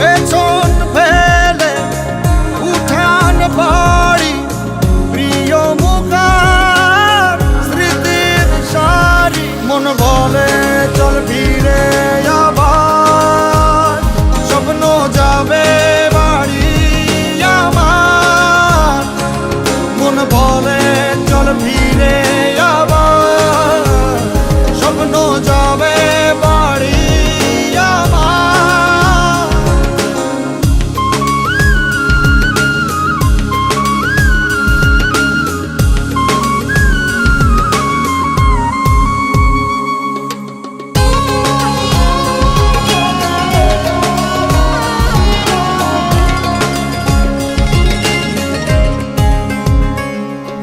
It's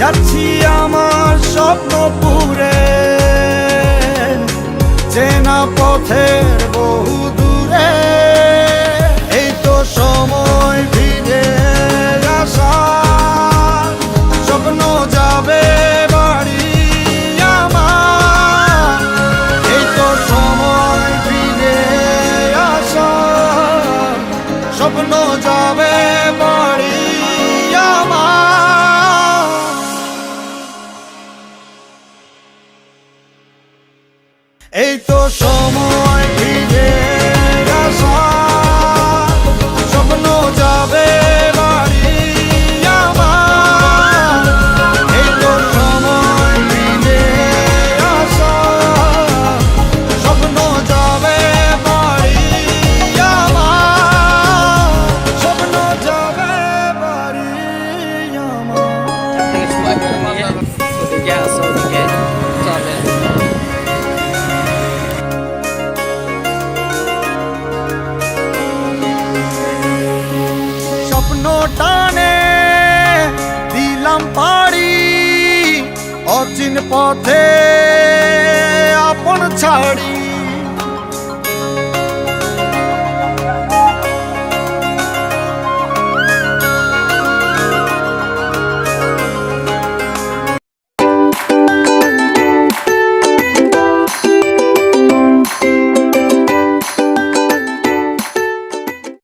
যাচ্ছি আমার স্বপ্ন পুরে। চেনা পথের বহু দূরে। এই তো সময় ফিরে আসা স্বপ্ন যাবে বাড়ি আমার। এই তো সময় ফিরে আসা স্বপ্ন যাবে এই তো সময় পথে আপন ছাড়ি